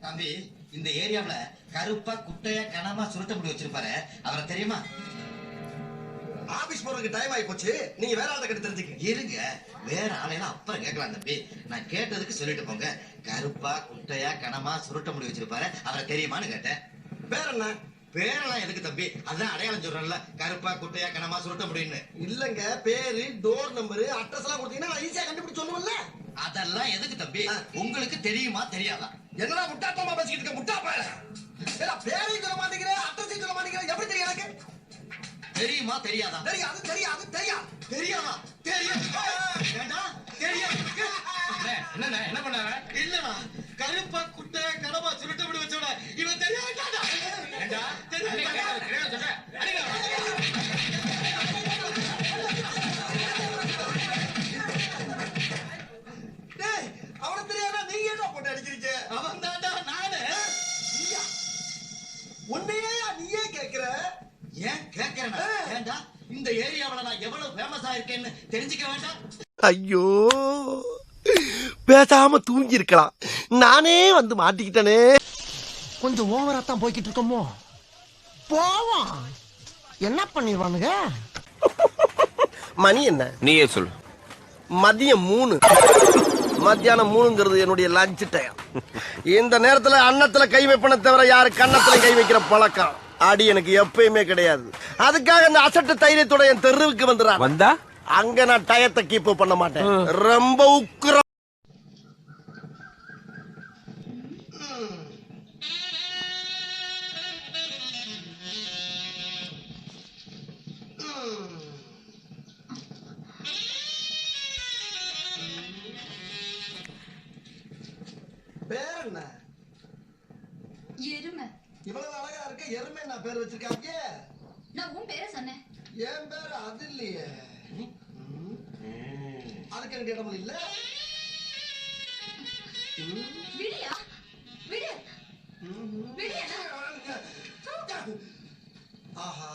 தம்பி இந்த ஏரியாவுல கருப்பா குட்டையா கனமா சுருட்ட முடி வச்சிருப்பாரு. அவரை தெரியுமா? ஆபீஸ் போறதுக்கு டைம் ஆகி போச்சு நீங்க வேற ஆளை கிட்ட தெரிஞ்சுக்க. இருங்க. வேற ஆளையெல்லாம் அப்புறம் கேட்கலாம் தம்பி. நான் கேட்டதுக்கு சொல்லிட்டு போங்க. கருப்பா குட்டையா கனமா சுருட்ட முடி வச்சிருப்பாரு. அவரை தெரியுமான்னு கேட்டேன். வேற என்ன? பேரெல்லாம் எதுக்கு தம்பி? அதான் அடையாளம் சொல்றேன்ல. கருப்பா குட்டையா கனமா சுருட்ட முடியும்னு. இல்லங்க. பேரு டோர் நம்பர் அட்ரஸ் எல்லாம் கொடுத்தீங்கன்னா நான் ஈஸியா கண்டுபிடிச்சு சொல்லுவேன்ல. அதெல்லாம் எதுக்கு தம்பி? உங்களுக்கு தெரியுமா தெரியாதா? என்னடா முட்டாத்தமா பேசிக்கிட்டு இருக்க? முட்டா பயல ஏடா பேரையும் சொல்ல மாட்டேங்கிற அட்ரஸையும் சொல்ல மாட்டேங்கிற? எப்படி தெரியும் எனக்கு? தெரியுமா தெரியாதா? தெரியாது தெரியாது தெரியாது. தெரியாதா? தெரியும். வேண்டாம் தெரியும் என்னண்ணா என்ன பண்ணாங்க இல்லடா கருப்பா குட்டையா கனமா சுருட்ட முடி வச்சோட இவன் தெரியாதா? ஏண்டா? அடிக்கிறீங்க அவன் தாண்டா நானு உன்னையே நீயே கேக்குற? ஏன் கேட்கிறேன் ஏண்டா இந்த ஏரியாவுல நான் எவ்வளவு ஃபேமஸா இருக்கேன்னு தெரிஞ்சுக்க வேண்டாம். ஐயோ. பேசாம தூங்கி இருக்கலாம் நானே வந்து மாட்டிக்கிட்டனே. கொஞ்சம் ஓவரா தான் போய்கிட்டு இருக்கோமோ? போவோம். என்ன பண்ணிடுவானுங்க? மணி என்ன? நீயே சொல்லு. மதியம் மூணு. மத்தியானம் மூணுங்கிறது என்னுடைய லஞ்ச் டைம் இந்த நேரத்துல அன்னத்துல கை வைப்பன தவிர யாரு கன்னத்துல கை வைக்கிற பழக்கம்? அடி எனக்கு எப்பயுமே கிடையாது. அதுக்காக இந்த அசட்டு தைரியத்தோட என் தெருவுக்கு வந்துடுறான் வந்தா? அங்க நான் டயத்தை கீப் பண்ண மாட்டேன். ரொம்ப உக்குற பேர் என்ன எருமை. இவ்வளவு அழகா இருக்க எருமை நான் பேர் வச்சிருக்காங்க நான் உன் பேரை சொன்னேன். என் பேர் அது இல்லையே. அதுக்கு எனக்கு இடம் இல்ல. விடியா? விடு. விடியா? ஆஹா.